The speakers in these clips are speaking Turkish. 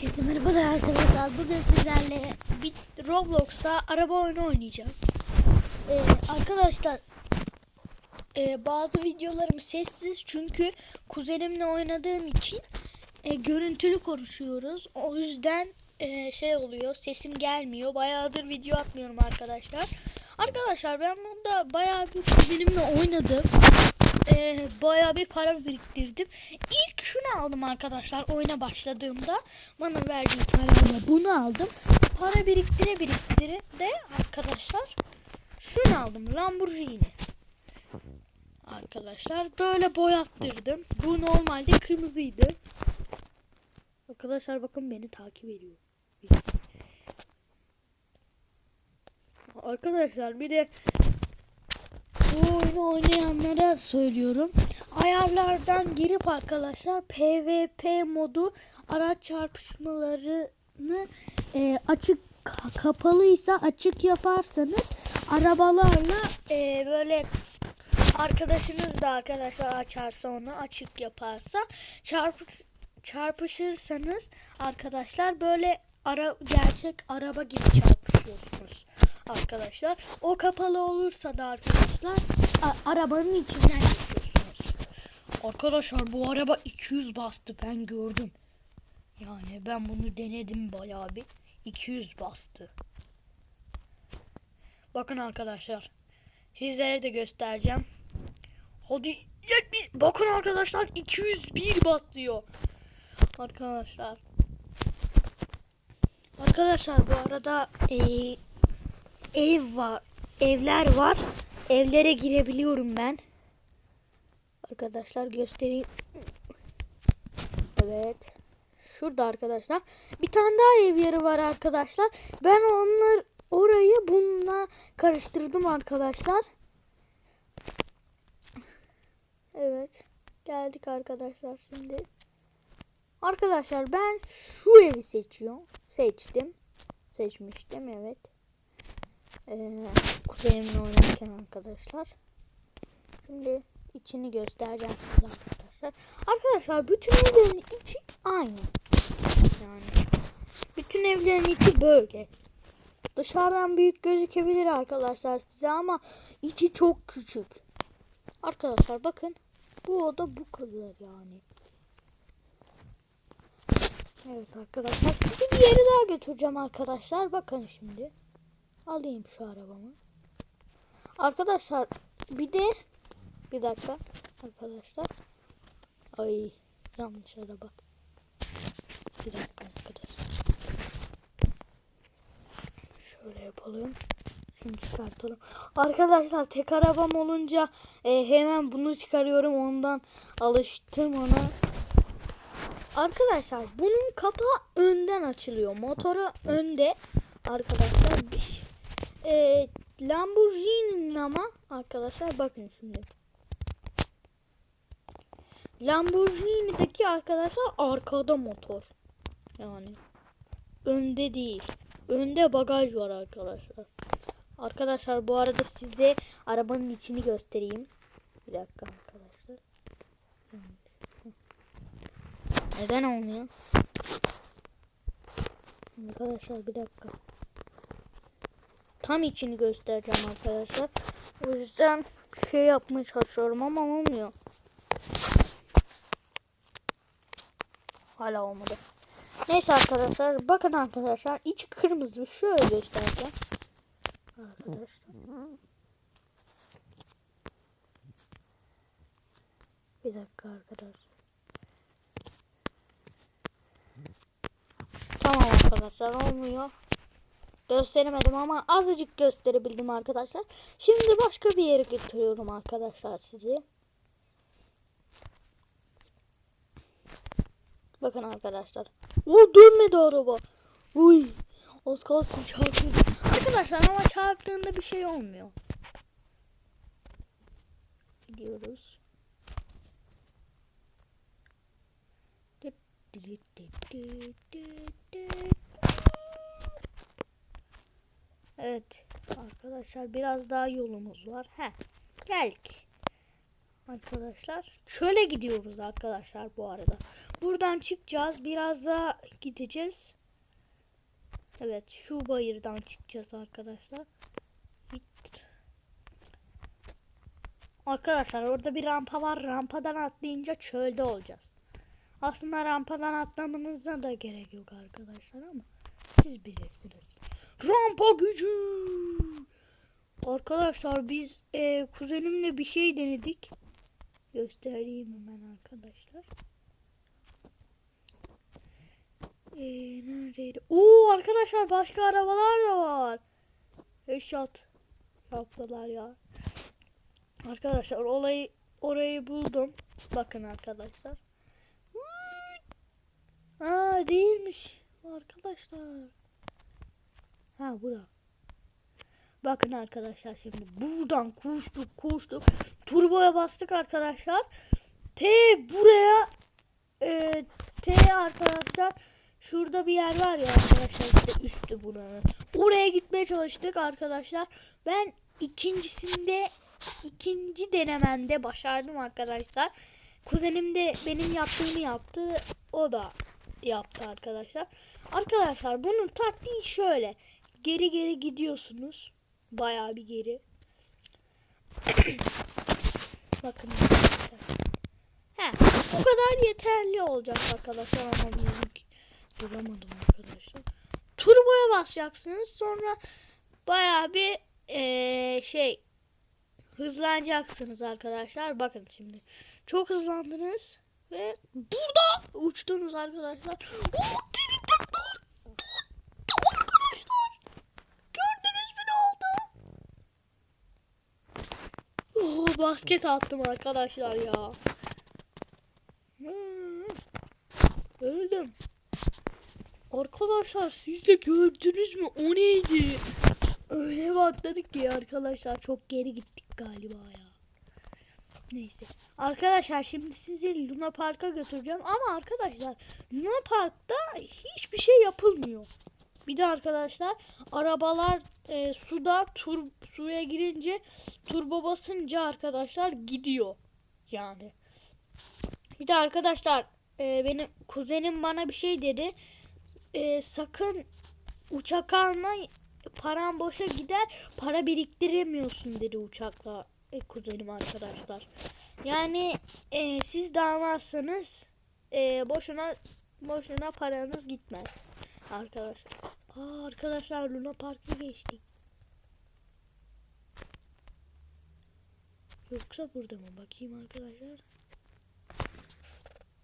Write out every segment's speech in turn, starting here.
Herkese merhabalar arkadaşlar. Bugün sizlerle bir Roblox'ta araba oyunu oynayacağız. Ee, arkadaşlar e, bazı videolarım sessiz çünkü kuzenimle oynadığım için e, görüntülü konuşuyoruz. O yüzden e, şey oluyor sesim gelmiyor. Bayağıdır video atmıyorum arkadaşlar. Arkadaşlar ben bunda bayağı bir kuzenimle oynadım. Ee, bayağı bir para biriktirdim. İlk şunu aldım arkadaşlar oyuna başladığımda. Bana verdiği parayla bunu aldım. Para biriktire biriktire de arkadaşlar şunu aldım. Lamborghini. Arkadaşlar böyle boyattırdım. Bu normalde kırmızıydı. Arkadaşlar bakın beni takip ediyor. Arkadaşlar bir de bu oyunu oynayanlara söylüyorum. Ayarlardan girip arkadaşlar PvP modu araç çarpışmalarını e, açık ka- kapalıysa açık yaparsanız arabalarla e, böyle arkadaşınız da arkadaşlar açarsa onu açık yaparsa çarpış çarpışırsanız arkadaşlar böyle ara gerçek araba gibi çarpışıyorsunuz arkadaşlar. O kapalı olursa da arkadaşlar arabanın içinden geçiyorsunuz. Arkadaşlar bu araba 200 bastı ben gördüm. Yani ben bunu denedim bayağı bir. 200 bastı. Bakın arkadaşlar. Sizlere de göstereceğim. Hadi bakın arkadaşlar 201 bastıyor. Arkadaşlar. Arkadaşlar bu arada eee ev var. Evler var. Evlere girebiliyorum ben. Arkadaşlar göstereyim. Evet. Şurada arkadaşlar. Bir tane daha ev yeri var arkadaşlar. Ben onlar orayı bununla karıştırdım arkadaşlar. Evet. Geldik arkadaşlar şimdi. Arkadaşlar ben şu evi seçiyorum. Seçtim. Seçmiştim evet. Ee, kuzenimle oynarken arkadaşlar. Şimdi içini göstereceğim size arkadaşlar. Arkadaşlar bütün evlerin içi aynı. Yani bütün evlerin içi böyle. Dışarıdan büyük gözükebilir arkadaşlar size ama içi çok küçük. Arkadaşlar bakın bu oda bu kadar yani. Evet arkadaşlar sizi bir yere daha götüreceğim arkadaşlar. Bakın şimdi. Alayım şu arabamı. Arkadaşlar bir de bir dakika arkadaşlar. Ay yanlış araba. Bir dakika arkadaşlar. Şöyle yapalım. Şunu çıkartalım. Arkadaşlar tek arabam olunca e, hemen bunu çıkarıyorum. Ondan alıştım ona. Arkadaşlar bunun kapağı önden açılıyor. Motoru önde. Arkadaşlar e, Lamborghini'nin ama arkadaşlar bakın şimdi. Lamborghini'deki arkadaşlar arkada motor. Yani önde değil. Önde bagaj var arkadaşlar. Arkadaşlar bu arada size arabanın içini göstereyim. Bir dakika arkadaşlar. Neden olmuyor? Arkadaşlar bir dakika. Tam içini göstereceğim arkadaşlar. O yüzden şey yapmaya çalışıyorum ama olmuyor. Hala olmadı. Neyse arkadaşlar bakın arkadaşlar içi kırmızı şöyle göstereceğim. Arkadaşlar. Bir dakika arkadaşlar. Tamam arkadaşlar olmuyor. Gösteremedim ama azıcık gösterebildim arkadaşlar. Şimdi başka bir yere götürüyorum arkadaşlar sizi. Bakın arkadaşlar. O dönmedi araba. Uy. Az kalsın çarpıyor. Arkadaşlar ama çarptığında bir şey olmuyor. Gidiyoruz. Düt düt düt düt düt düt. Evet arkadaşlar biraz daha yolumuz var. He geldik. Arkadaşlar çöle gidiyoruz arkadaşlar bu arada. Buradan çıkacağız. Biraz daha gideceğiz. Evet şu bayırdan çıkacağız arkadaşlar. Arkadaşlar orada bir rampa var. Rampadan atlayınca çölde olacağız. Aslında rampadan atlamanıza da gerek yok arkadaşlar ama siz bilirsiniz. Rampa gücü. Arkadaşlar biz e, kuzenimle bir şey denedik. Göstereyim hemen arkadaşlar. Ee, neredeydi? Oo arkadaşlar başka arabalar da var. Headshot yaptılar ya. Arkadaşlar olayı orayı buldum. Bakın arkadaşlar. Aa değilmiş arkadaşlar. Ha bura. Bakın arkadaşlar şimdi buradan koştuk koştuk. Turboya bastık arkadaşlar. T buraya e, T arkadaşlar şurada bir yer var ya arkadaşlar işte üstü buranın. Oraya gitmeye çalıştık arkadaşlar. Ben ikincisinde ikinci denemende başardım arkadaşlar. Kuzenim de benim yaptığımı yaptı. O da yaptı arkadaşlar. Arkadaşlar bunun taktiği şöyle. Geri geri gidiyorsunuz. Bayağı bir geri. Bakın. He, bu kadar yeterli olacak arkadaşlar ama bizimki duramadım arkadaşlar. Turboya basacaksınız sonra bayağı bir eee, şey hızlanacaksınız arkadaşlar. Bakın şimdi çok hızlandınız ve burada uçtunuz arkadaşlar. Oo, delikten dur, dur, dur arkadaşlar. Gördünüz mü ne oldu? Oh, basket attım arkadaşlar ya. Hmm, Öldüm. Arkadaşlar siz de gördünüz mü? O neydi? Öyle bir atladık ki arkadaşlar çok geri gittik galiba ya. Neyse. Arkadaşlar şimdi sizi Luna Park'a götüreceğim ama arkadaşlar Luna Park'ta hiçbir şey yapılmıyor. Bir de arkadaşlar arabalar e, suda tur suya girince turbo basınca arkadaşlar gidiyor. Yani. Bir de arkadaşlar e, benim kuzenim bana bir şey dedi. E, sakın uçak alma paran boşa gider para biriktiremiyorsun dedi uçakla e, kuzenim arkadaşlar. Yani e, siz de e, boşuna boşuna paranız gitmez arkadaşlar. Aa, arkadaşlar Luna Park'a geçtik. Yoksa burada mı? Bakayım arkadaşlar.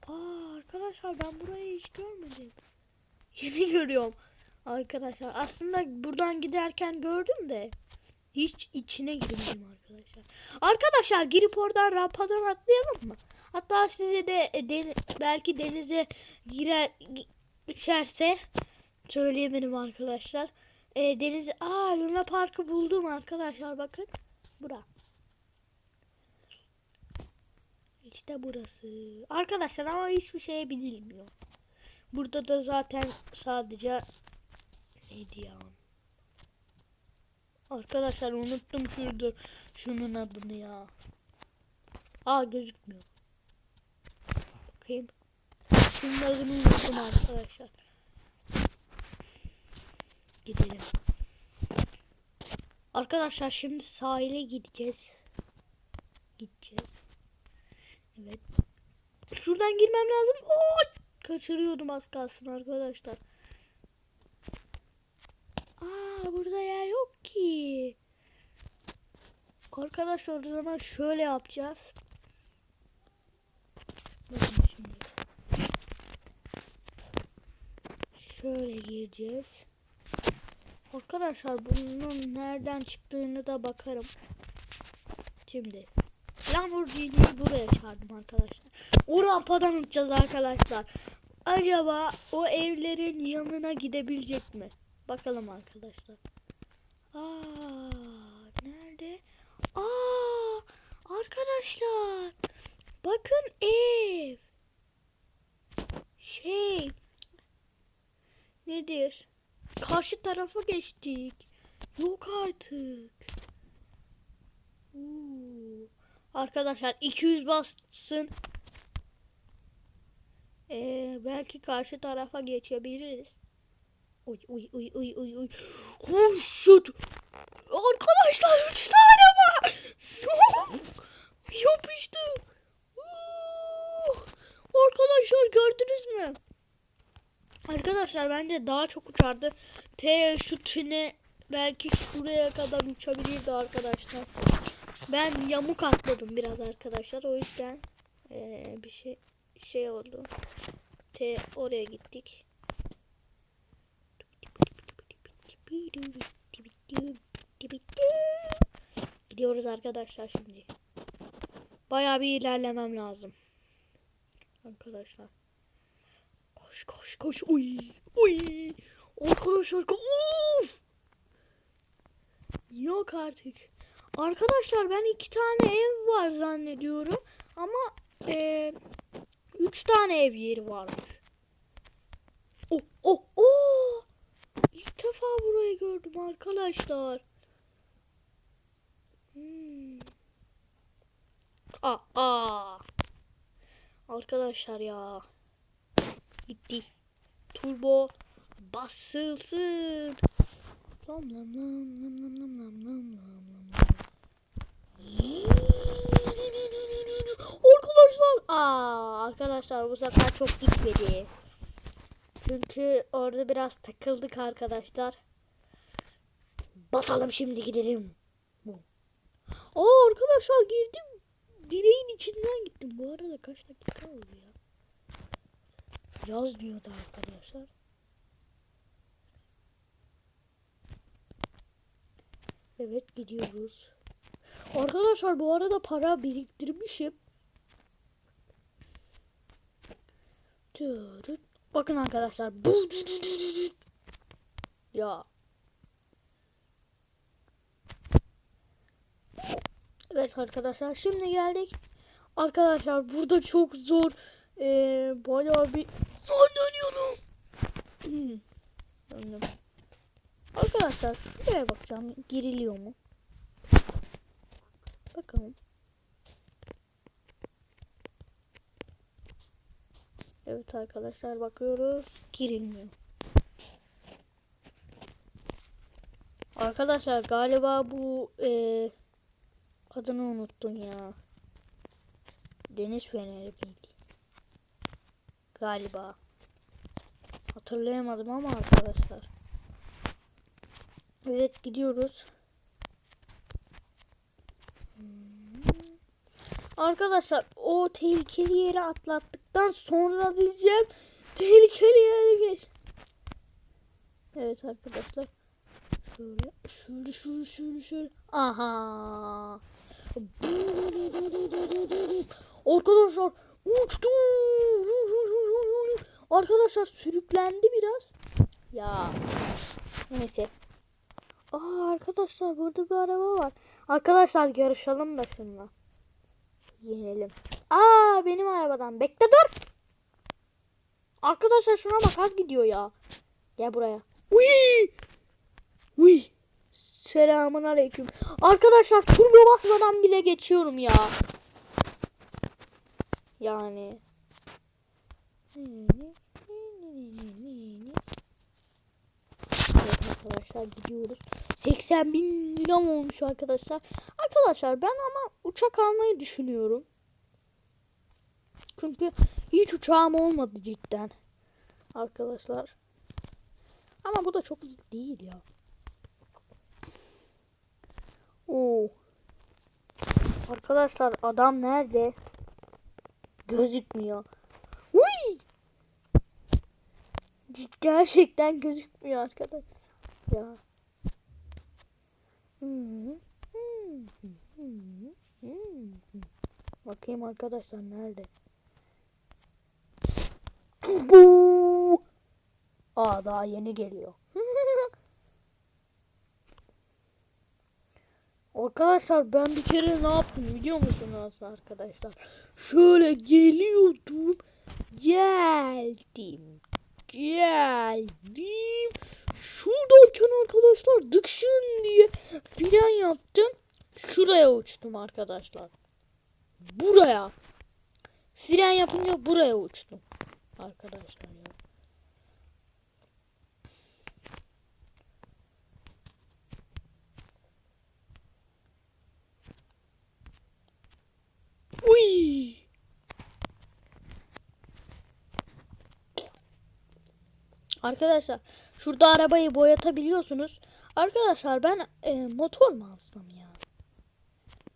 Aa arkadaşlar ben burayı hiç görmedim. Yeni görüyorum. Arkadaşlar aslında buradan giderken gördüm de hiç içine girmedim arkadaşlar. Arkadaşlar girip oradan rampadan atlayalım mı? Hatta size de e, den- belki denize girer gi- düşerse söyleyemedim arkadaşlar. E, denize aa Luna Park'ı buldum arkadaşlar bakın. Bura. İşte burası. Arkadaşlar ama hiçbir şeye binilmiyor. Burada da zaten sadece neydi ya? Arkadaşlar unuttum şurada şunun adını ya. Aa gözükmüyor. Bakayım. Şunun adını unuttum arkadaşlar. Gidelim. Arkadaşlar şimdi sahile gideceğiz. Gideceğiz. Evet. Şuradan girmem lazım. Oy! Kaçırıyordum az kalsın arkadaşlar. Aa burada yer yok ki. Arkadaşlar o zaman şöyle yapacağız. Bakın şimdi. Şöyle gireceğiz. Arkadaşlar bunun nereden çıktığını da bakarım. Şimdi Lamborghini'yi buraya çağırdım arkadaşlar. O rampadan uçacağız arkadaşlar. Acaba o evlerin yanına gidebilecek mi? Bakalım arkadaşlar. Aa, nerede? Aa, arkadaşlar. Bakın ev. Şey. Nedir? Karşı tarafa geçtik. Yok artık. Oo. Arkadaşlar 200 bassın. Ee, belki karşı tarafa geçebiliriz. Uy uy uy uy uy uy. Oh shit. Arkadaşlar üç tane araba. Yapıştı. Arkadaşlar gördünüz mü? Arkadaşlar bence daha çok uçardı. T şu tüne belki şuraya kadar uçabilirdi arkadaşlar. Ben yamuk atladım biraz arkadaşlar. O yüzden eee, bir şey şey oldu. T oraya gittik. Gidiyoruz arkadaşlar şimdi. Bayağı bir ilerlemem lazım. Arkadaşlar. Koş koş koş. Uy. Uy. Arkadaşlar. Of. Yok artık. Arkadaşlar ben iki tane ev var zannediyorum. Ama eee üç tane ev yeri varmış. Oh oh oh. İlk defa burayı gördüm arkadaşlar. Hmm. Aa, aa. Arkadaşlar ya. Gitti. Turbo basılsın. Lam lam lam lam lam lam lam lam lam lam. Arkadaşlar. Aa, arkadaşlar bu sefer çok gitmedi. Çünkü orada biraz takıldık arkadaşlar. Basalım şimdi gidelim. Aa arkadaşlar girdim. Direğin içinden gittim. Bu arada kaç dakika oldu ya? Yaz diyordu arkadaşlar. Evet gidiyoruz. Arkadaşlar bu arada para biriktirmişim. Bakın arkadaşlar. Ya. Evet arkadaşlar şimdi geldik. Arkadaşlar burada çok zor. Ee, bayağı bir sallanıyorum. Döndüm. Arkadaşlar şuraya bakacağım. Giriliyor mu? Bakalım. Evet arkadaşlar bakıyoruz. Girilmiyor. Arkadaşlar galiba bu e, adını unuttun ya. Deniz feneri miydi? Galiba. Hatırlayamadım ama arkadaşlar. Evet gidiyoruz. Arkadaşlar o tehlikeli yeri atlattıktan sonra diyeceğim tehlikeli yere geç. Evet arkadaşlar. Şöyle şöyle şöyle şöyle şöyle. Aha. Arkadaşlar uçtu. Arkadaşlar sürüklendi biraz. Ya. Neyse. Aa arkadaşlar burada bir araba var. Arkadaşlar yarışalım da şununla. Yenelim. Aa benim arabadan. Bekle dur. Arkadaşlar şuna bak az gidiyor ya. Gel buraya. Uy! Uy! Selamun aleyküm. Arkadaşlar turbo basmadan bile geçiyorum ya. Yani. Evet arkadaşlar gidiyoruz. 80 bin liram olmuş arkadaşlar. Arkadaşlar ben ama uçak almayı düşünüyorum. Çünkü hiç uçağım olmadı cidden. Arkadaşlar. Ama bu da çok değil ya. Oo. Arkadaşlar adam nerede? Gözükmüyor. Uy! Gerçekten gözükmüyor arkadaş. Ya. Bakayım arkadaşlar nerede? Bu. Aa daha yeni geliyor. Arkadaşlar ben bir kere ne yaptım biliyor musunuz arkadaşlar? Şöyle geliyordum. Geldim. Geldim. Şuradayken arkadaşlar dıkşın diye fren yaptım. Şuraya uçtum arkadaşlar. Buraya. Fren yapınca buraya uçtum. Arkadaşlar ya. Uy! Arkadaşlar şurada arabayı boyatabiliyorsunuz. Arkadaşlar ben e, motor mu alsam ya?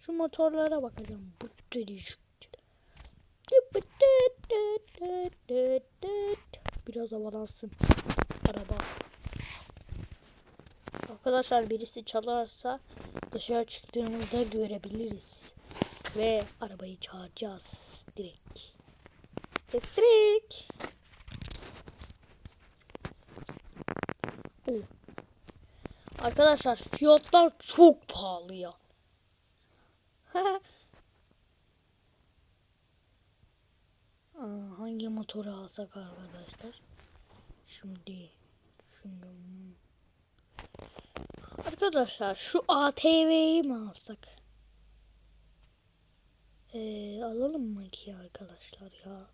Şu motorlara bakacağım. Biraz havalansın araba. Arkadaşlar birisi çalarsa dışarı çıktığımızda görebiliriz. Ve arabayı çağıracağız direkt. Direkt. Arkadaşlar fiyatlar çok pahalı ya. Hangi motoru alsak arkadaşlar? Şimdi şimdi Arkadaşlar şu ATV'yi mi alsak? Ee, alalım mı ki arkadaşlar ya?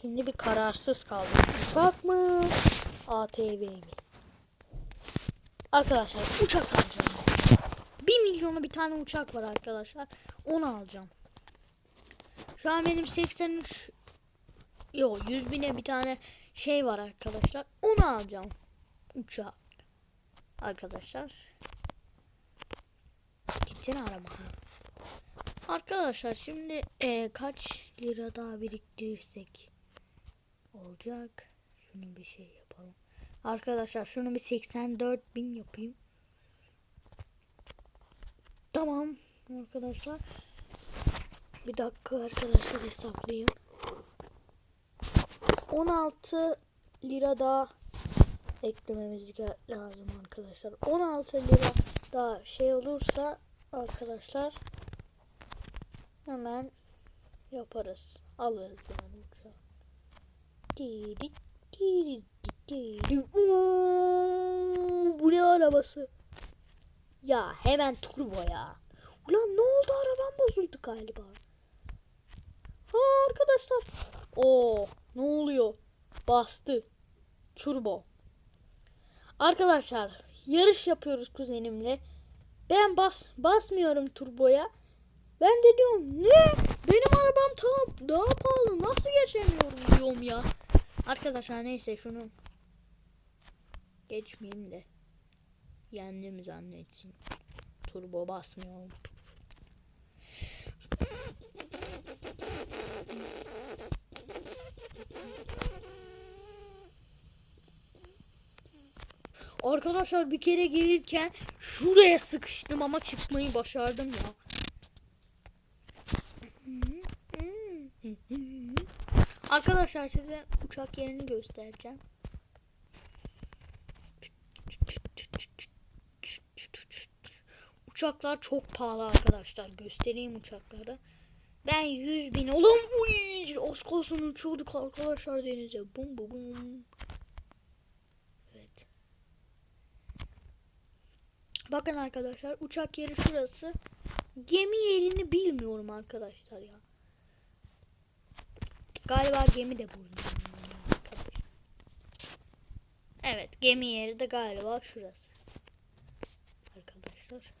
Şimdi bir kararsız kaldım. Uçak mı? ATV mi? Arkadaşlar uçak alacağım. Bir milyona bir tane uçak var arkadaşlar. Onu alacağım. Şu an benim 83 Yo 100 bine bir tane şey var arkadaşlar. Onu alacağım. Uçağı. Arkadaşlar. Gittin araba. Arkadaşlar şimdi e, kaç lira daha biriktirirsek olacak. Şunu bir şey yapalım. Arkadaşlar şunu bir 84 bin yapayım. Tamam arkadaşlar. Bir dakika arkadaşlar hesaplayayım. 16 lira daha eklememiz lazım arkadaşlar. 16 lira daha şey olursa arkadaşlar hemen yaparız. Alırız yani uçağı. Diri, diri, diri. Bu ne arabası? Ya hemen turbo ya. Ulan ne oldu arabam bozuldu galiba. Ha arkadaşlar. Oo ne oluyor? Bastı. Turbo. Arkadaşlar yarış yapıyoruz kuzenimle. Ben bas basmıyorum turboya. Ben de diyorum ne? Benim arabam tam daha pahalı. Nasıl geçemiyorum diyorum ya. Arkadaşlar neyse şunu geçmeyeyim de yendim zannetsin. Turbo basmıyorum. Arkadaşlar bir kere gelirken şuraya sıkıştım ama çıkmayı başardım ya. Arkadaşlar size uçak yerini göstereceğim. Uçaklar çok pahalı arkadaşlar. Göstereyim uçakları. Ben 100 bin oğlum uy, az kalsın arkadaşlar denize. Bum bum bum. Evet. Bakın arkadaşlar uçak yeri şurası. Gemi yerini bilmiyorum arkadaşlar ya. Galiba gemi de burada. Evet gemi yeri de galiba şurası. Arkadaşlar.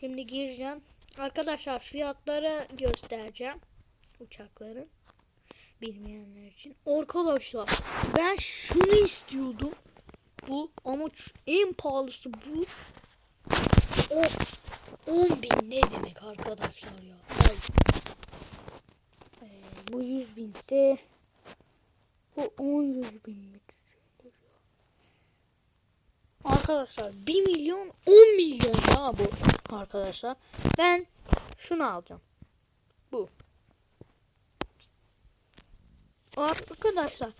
Şimdi gireceğim. Arkadaşlar fiyatları göstereceğim. Uçakların. Bilmeyenler için. Arkadaşlar ben şunu istiyordum. Bu ama en pahalısı bu. O 10 bin ne demek arkadaşlar ya. Ee, bu 100 binse bu 10 100 bin mi? Arkadaşlar 1 milyon 10 milyon ya bu arkadaşlar. Ben şunu alacağım. Bu. Arkadaşlar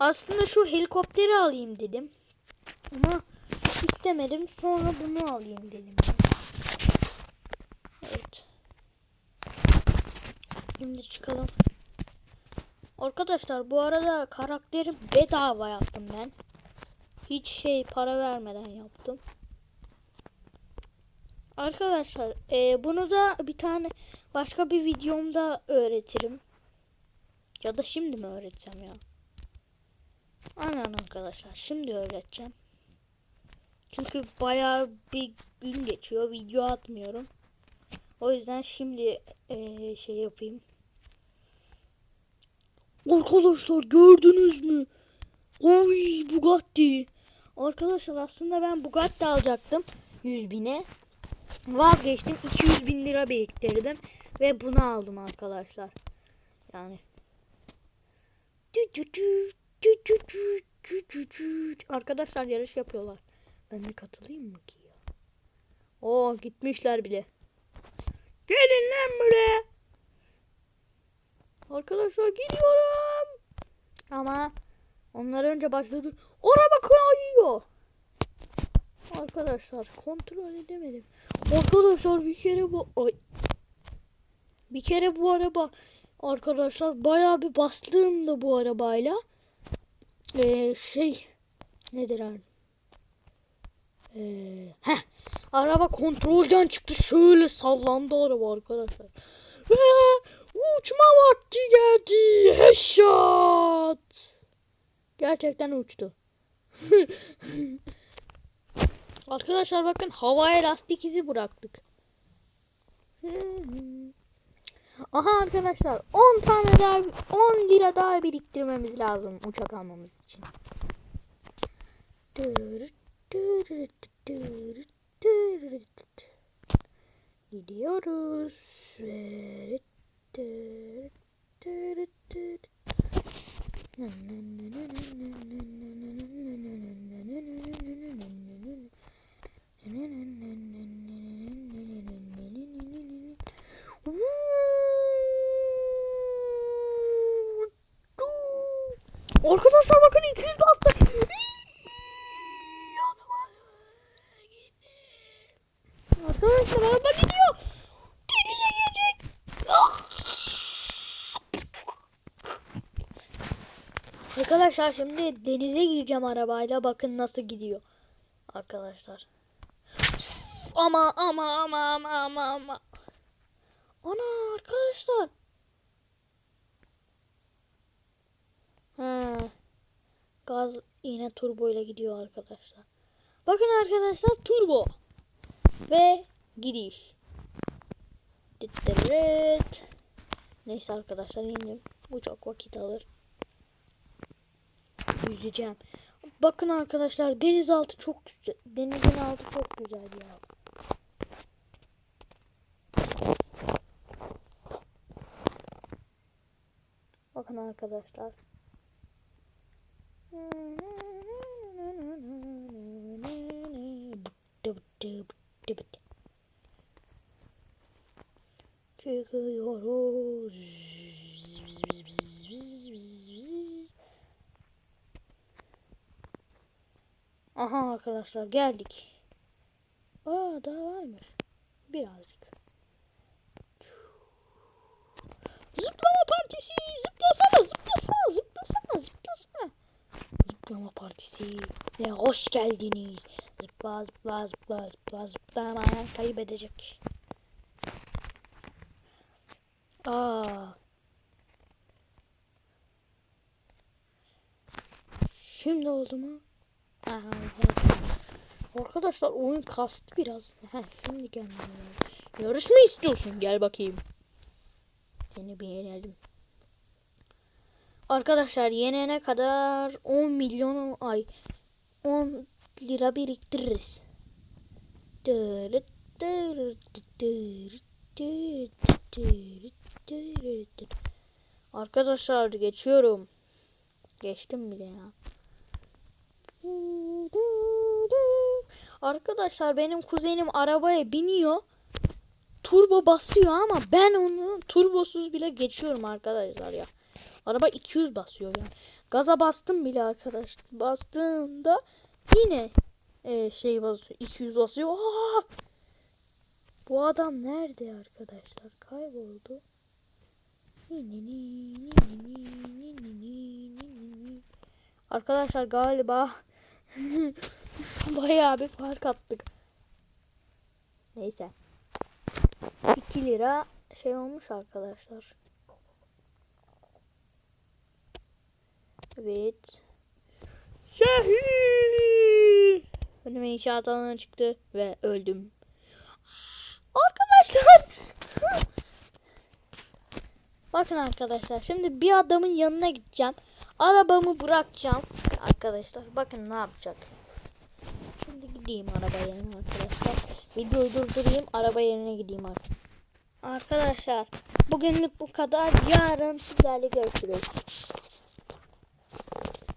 aslında şu helikopteri alayım dedim. Ama istemedim. Sonra bunu alayım dedim. Evet. Şimdi çıkalım. Arkadaşlar bu arada karakteri bedava yaptım ben. Hiç şey para vermeden yaptım. Arkadaşlar e, bunu da bir tane başka bir videomda öğretirim. Ya da şimdi mi öğretsem ya? Aynen arkadaşlar şimdi öğreteceğim. Çünkü bayağı bir gün geçiyor video atmıyorum. O yüzden şimdi eee, şey yapayım. Arkadaşlar gördünüz mü? Oy Bugatti. Arkadaşlar aslında ben Bugatti alacaktım 100 bine. Vazgeçtim 200 bin lira biriktirdim ve bunu aldım arkadaşlar. Yani. Arkadaşlar yarış yapıyorlar. Ben de katılayım mı ki ya? Oo gitmişler bile. Gelin lan buraya. Arkadaşlar gidiyorum. Ama onlar önce başladı. Araba kayıyor. Arkadaşlar kontrol edemedim. Arkadaşlar bir kere bu ay. Bir kere bu araba arkadaşlar bayağı bir bastığımda bu arabayla ee, şey nedir abi? Ee, heh, araba kontrolden çıktı şöyle sallandı araba arkadaşlar. Uçma vakti geldi. Headshot. Gerçekten uçtu. Arkadaşlar bakın havaya lastik izi bıraktık. Aha arkadaşlar 10 tane daha 10 lira daha biriktirmemiz lazım uçak almamız için. Gidiyoruz. Arkadaşlar bakın 200 bastı. Arkadaşlar araba gidiyor. Denize girecek. Arkadaşlar şimdi denize gireceğim arabayla. Bakın nasıl gidiyor. Arkadaşlar. Ama ama ama ama ama ama. Ana arkadaşlar. He. Gaz yine turbo ile gidiyor arkadaşlar. Bakın arkadaşlar turbo. Ve gidiş. Dıttırıt. Neyse arkadaşlar indim. Bu çok vakit alır. Yüzeceğim. Bakın arkadaşlar denizaltı çok güzel. Denizin altı çok güzel ya. Bakın arkadaşlar. Aha arkadaşlar geldik. Aa daha varmış. Birazcık. Zıplama partisi. Zıplasana zıplasana zıplasana zıplasana. Zıplama partisi. Ve hoş geldiniz. Zıpla zıpla zıpla zıpla zıplamayan kaybedecek. Aa. Şimdi oldu mu? Aha. Arkadaşlar oyun kastı biraz. Heh, şimdi gelmem Yarış mı istiyorsun? Gel bakayım. Seni bir yenelim. Arkadaşlar yenene kadar 10 milyon ay 10 lira biriktiririz. Arkadaşlar geçiyorum. Geçtim bile ya. Arkadaşlar benim kuzenim arabaya biniyor. Turbo basıyor ama ben onu turbosuz bile geçiyorum arkadaşlar ya. Araba 200 basıyor yani. Gaza bastım bile arkadaş. Bastığımda yine e, şey basıyor. 200 basıyor. Aa! Bu adam nerede arkadaşlar? Kayboldu. Arkadaşlar galiba bayağı bir fark attık. Neyse. 2 lira şey olmuş arkadaşlar. Evet. Şehir. Önüme inşaat alanı çıktı ve öldüm. Arkadaşlar. Bakın arkadaşlar şimdi bir adamın yanına gideceğim. Arabamı bırakacağım. Arkadaşlar bakın ne yapacak. Şimdi gideyim araba yerine arkadaşlar. Videoyu durdurayım araba yerine gideyim artık. Arkadaşlar bugünlük bu kadar. Yarın sizlerle görüşürüz.